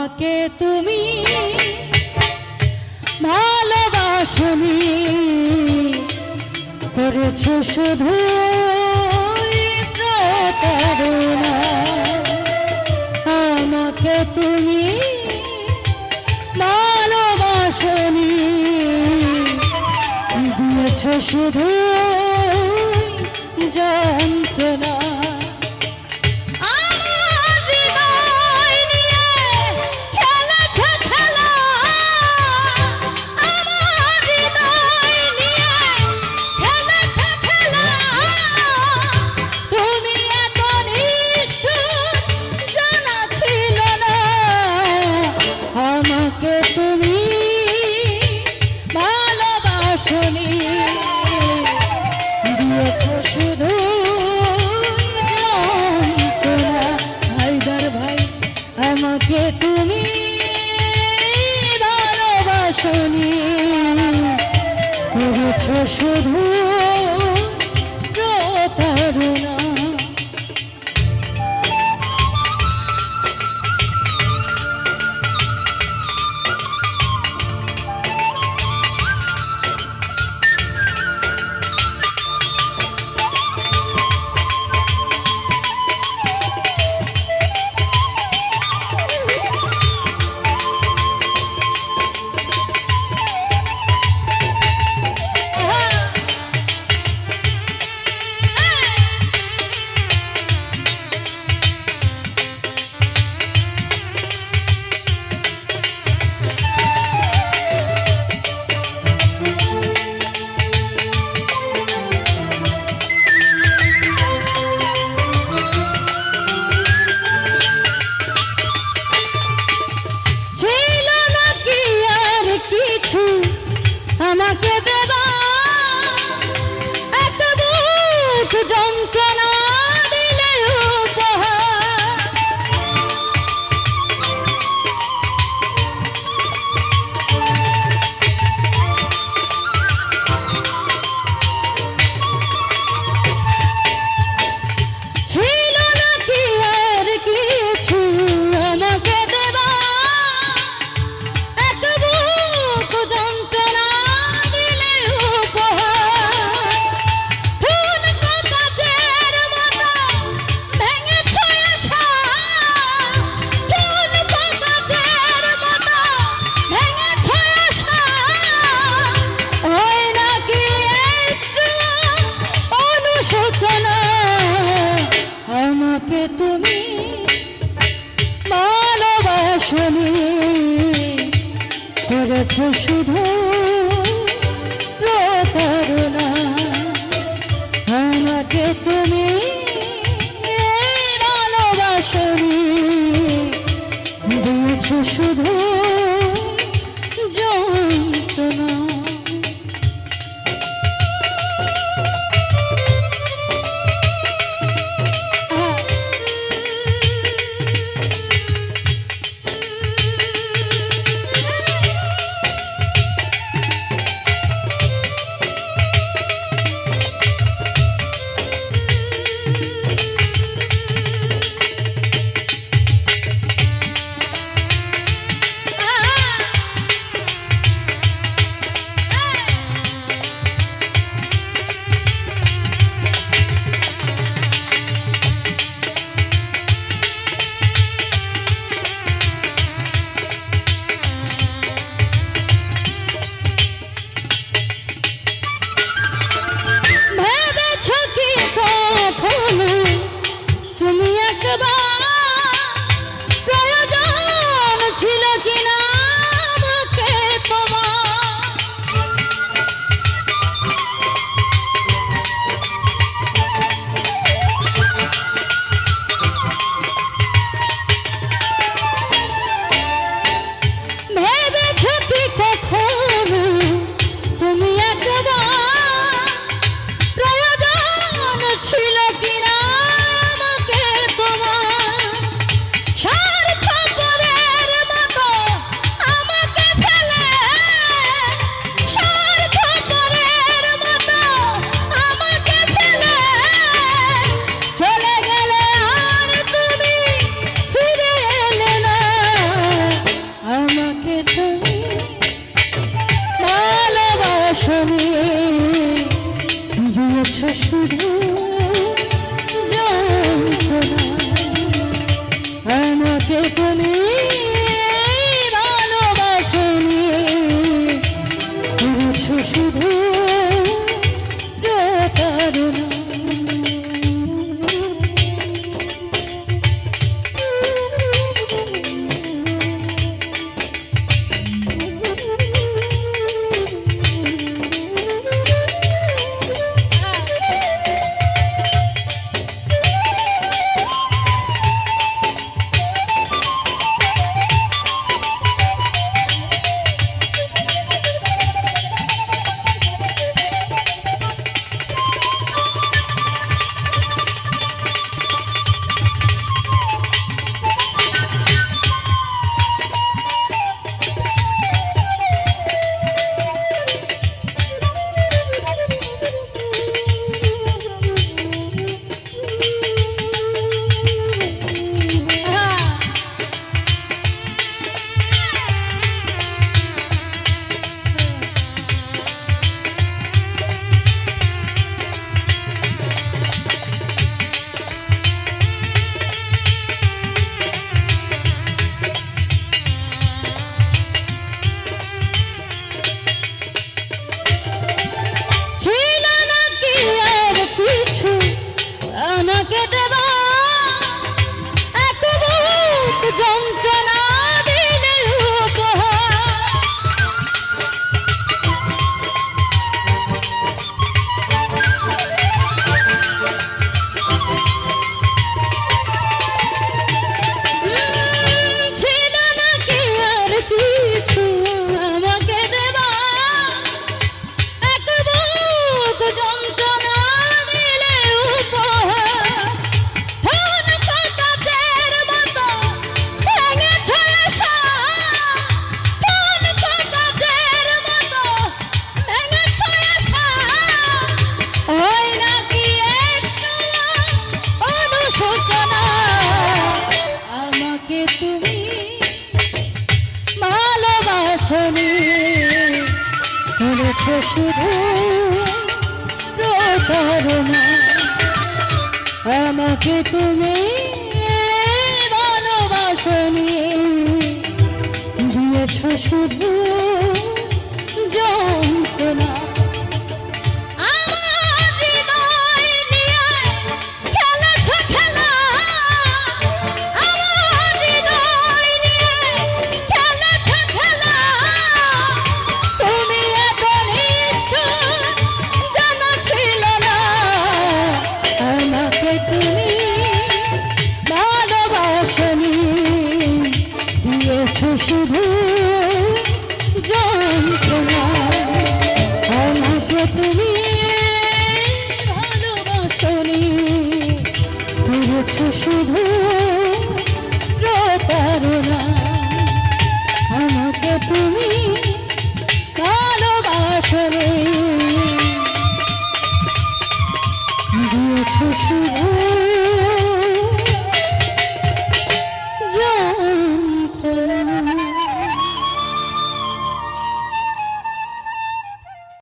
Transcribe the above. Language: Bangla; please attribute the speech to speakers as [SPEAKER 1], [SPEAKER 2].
[SPEAKER 1] আমাকে তুমি ভালোবাসনি। করেছ শুধু প্রতারণা। আমাকে তুমি ভালোবাসনি। দিয়েছ শুধু যন্ত্রণা। তুমি ভালোবাসনি দিয়েছ শুধু হায়দার ভাই আমাকে তুমি ভালোবাসনি করেছ শুধু শুধু আমাকে তুমি ভালোবাসনি দিয়েছ শুধু দিয়েছ শুধু